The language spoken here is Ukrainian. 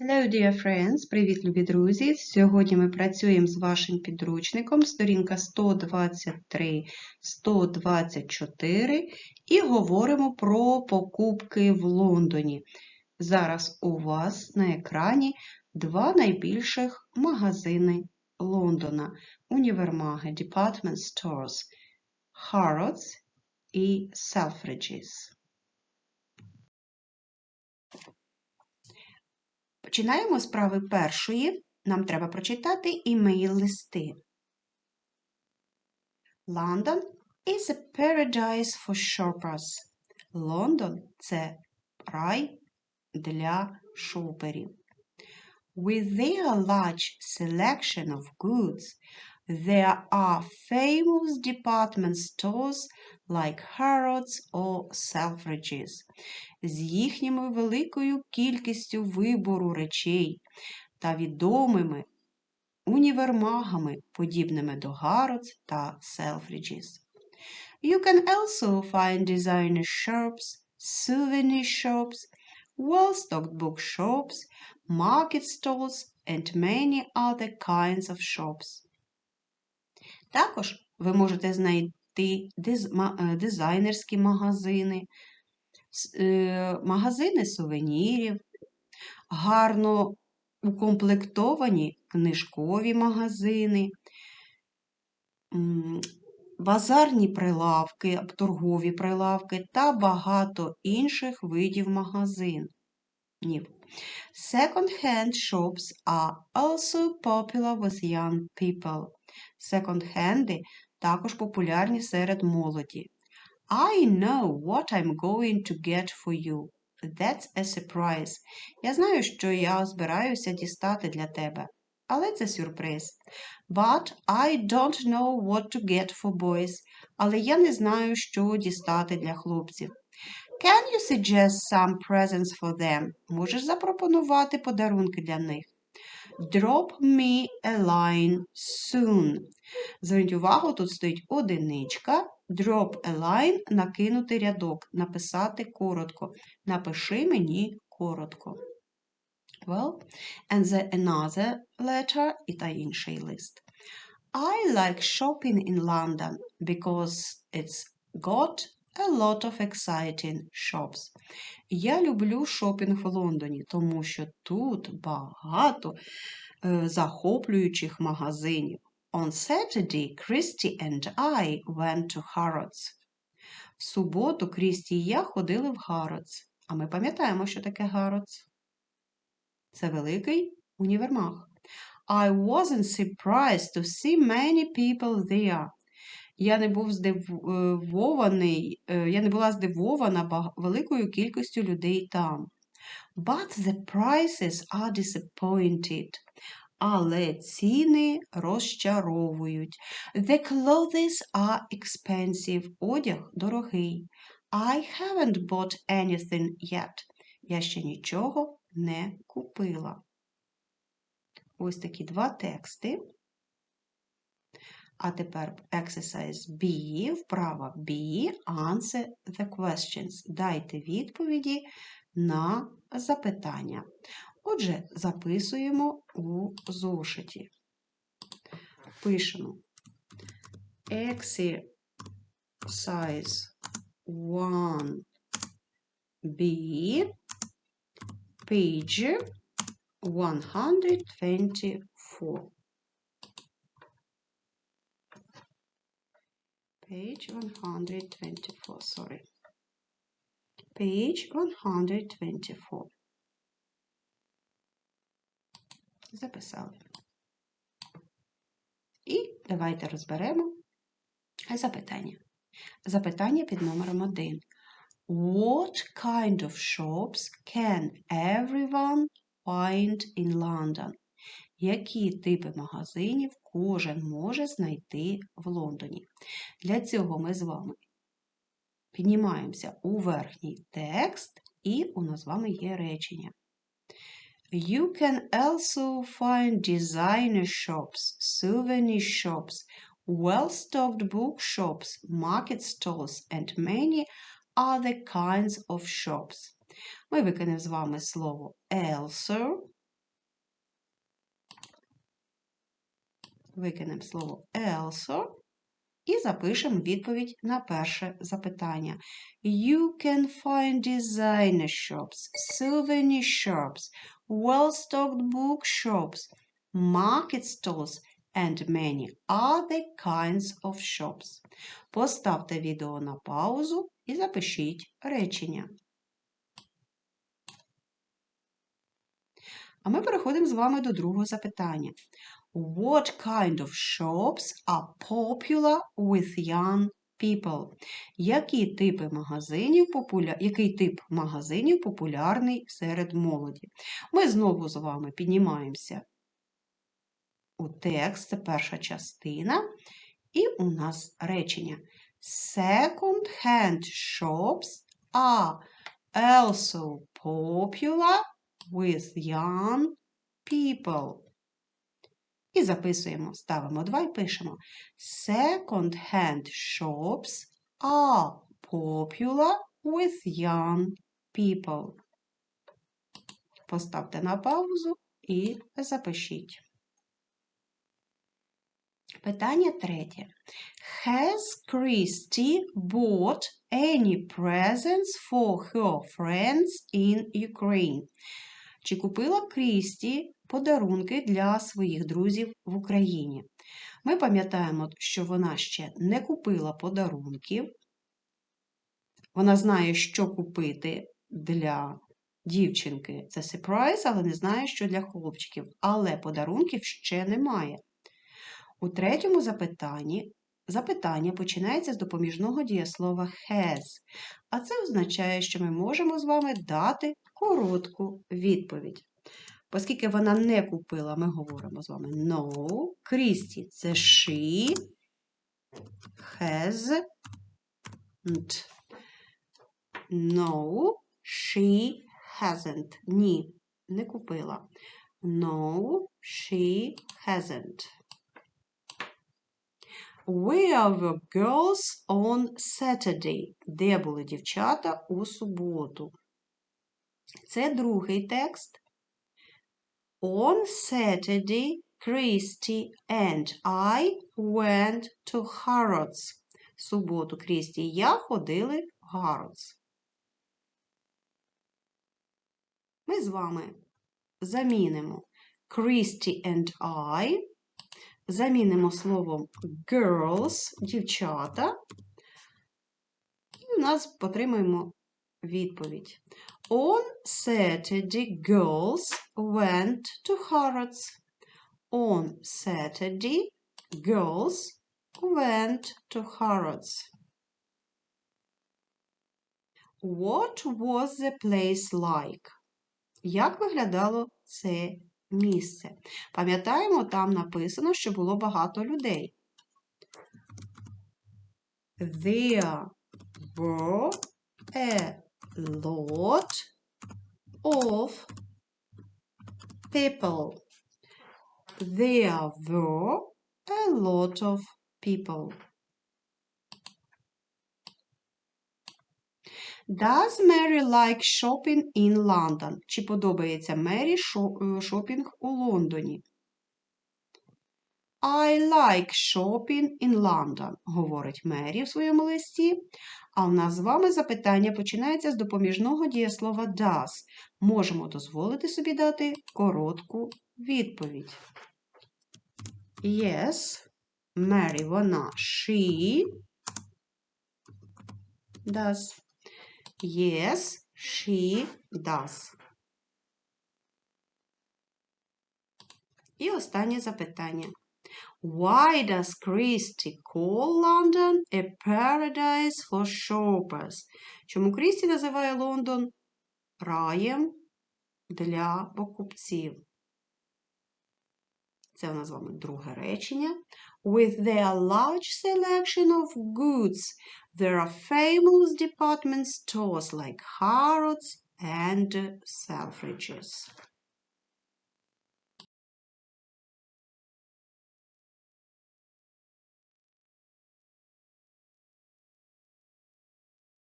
Hello, dear friends! Привіт, любі друзі! Сьогодні ми працюємо з вашим підручником, сторінка 123-124 і говоримо про покупки в Лондоні. Зараз у вас на екрані два найбільших магазини Лондона. Універмаги Department Stores Harrods і Selfridges. Починаємо з прави першої. Нам треба прочитати імейл-листи. London is a paradise for shoppers. Лондон – це рай для шоперів. With their large selection of goods, there are famous department stores like Harrods or Selfridges. З їхньою великою кількістю вибору речей та відомими універмагами, подібними до Harrods та Selfridges. You can also find designer shops, souvenir shops, well-stocked bookshops, market stalls and many other kinds of shops. Також ви можете знайти ма- е, дизайнерські магазини, е, магазини сувенірів, гарно укомплектовані книжкові магазини, базарні прилавки, торгові прилавки та багато інших видів магазинів. Second-hand shops are also popular with young people. Секонд-хенди також популярні серед молоді. I know what I'm going to get for you. That's a surprise. Я знаю, що я збираюся дістати для тебе. Але це сюрприз. But I don't know what to get for boys. Але я не знаю, що дістати для хлопців. Can you suggest some presents for them? Можеш запропонувати подарунки для них? Drop me a line soon. Зверніть увагу, тут стоїть одиничка. Drop a line – накинути рядок, написати коротко. Напиши мені коротко. Well, and the another letter і та інший лист. I like shopping in London because it's got a lot of exciting shops. Я люблю шопінг в Лондоні, тому що тут багато е, захоплюючих магазинів. On Saturday, Christy and I went to Harrods. В суботу Крісті і я ходили в Harrods. А ми пам'ятаємо, що таке Harrods. Це великий універмаг. I wasn't surprised to see many people there. Я не був здивований, е, я не була здивована великою кількістю людей там. But the prices are disappointed. Але ціни розчаровують. The clothes are expensive. Одяг дорогий. I haven't bought anything yet. Я ще нічого не купила. Ось такі два тексти. А тепер exercise B, вправа B, answer the questions. Дайте відповіді на запитання. Отже, записуємо у зошиті. Пишемо exercise 1B, page 124. Page 124, sorry. Page 124. Записали. І давайте розберемо запитання. Запитання під номером 1. What kind of shops can everyone find in London? Які типи магазинів кожен може знайти в Лондоні? Для цього ми з вами піднімаємося у верхній текст, і у нас з вами є речення. You can also find designer shops, souvenir shops, well-stocked bookshops, market stalls and many other kinds of shops. Ми виконали з вами слово also, викинемо слово also і запишемо відповідь на перше запитання. You can find designer shops, souvenir shops, well-stocked bookshops, market stalls and many other kinds of shops. Поставте відео на паузу і запишіть речення. А ми переходимо з вами до другого запитання. What kind of shops are popular with young people? Які типи магазинів популя... Який тип магазинів популярний серед молоді? Ми знову з вами піднімаємося у текст, це перша частина, і у нас речення. Second-hand shops are also popular with young people. І записуємо, ставимо два і пишемо. Second-hand shops are popular with young people. Поставте на паузу і запишіть. Питання третє. Has Christy bought any presents for her friends in Ukraine? Чи купила Крісті подарунки для своїх друзів в Україні? Ми пам'ятаємо, що вона ще не купила подарунків. Вона знає, що купити для дівчинки. Це сюрприз, але не знає, що для хлопчиків. Але подарунків ще немає. У третьому запитанні запитання починається з допоміжного дієслова has, а це означає, що ми можемо з вами дати коротку відповідь. Оскільки вона не купила, ми говоримо з вами no. Крісті це she, has, no, she hasn't. Ні, не купила. No, she hasn't. Where were girls on Saturday? Де були дівчата у суботу? Це другий текст. On Saturday, Christy and I went to Harrods. В суботу Крісті і я ходили в Harrods. Ми з вами замінимо Christy and I замінимо словом girls, дівчата, і у нас отримаємо відповідь. On Saturday, girls went to Harrods. On Saturday, girls went to Harrods. What was the place like? Як виглядало це місце. Пам'ятаємо, там написано, що було багато людей. There were a lot of people. There were a lot of people. Does Mary like shopping in London? Чи подобається Мері шопінг у Лондоні? I like shopping in London, говорить Мері в своєму листі. А у нас з вами запитання починається з допоміжного дієслова does. Можемо дозволити собі дати коротку відповідь. Yes, Мері, вона she does. Yes, she does. І останнє запитання. Why does Christy call London a paradise for shoppers? Чому Крісті називає Лондон раєм для покупців? Це у нас з вами друге речення. With their large selection of goods, there are famous department stores like Harrods and Selfridges.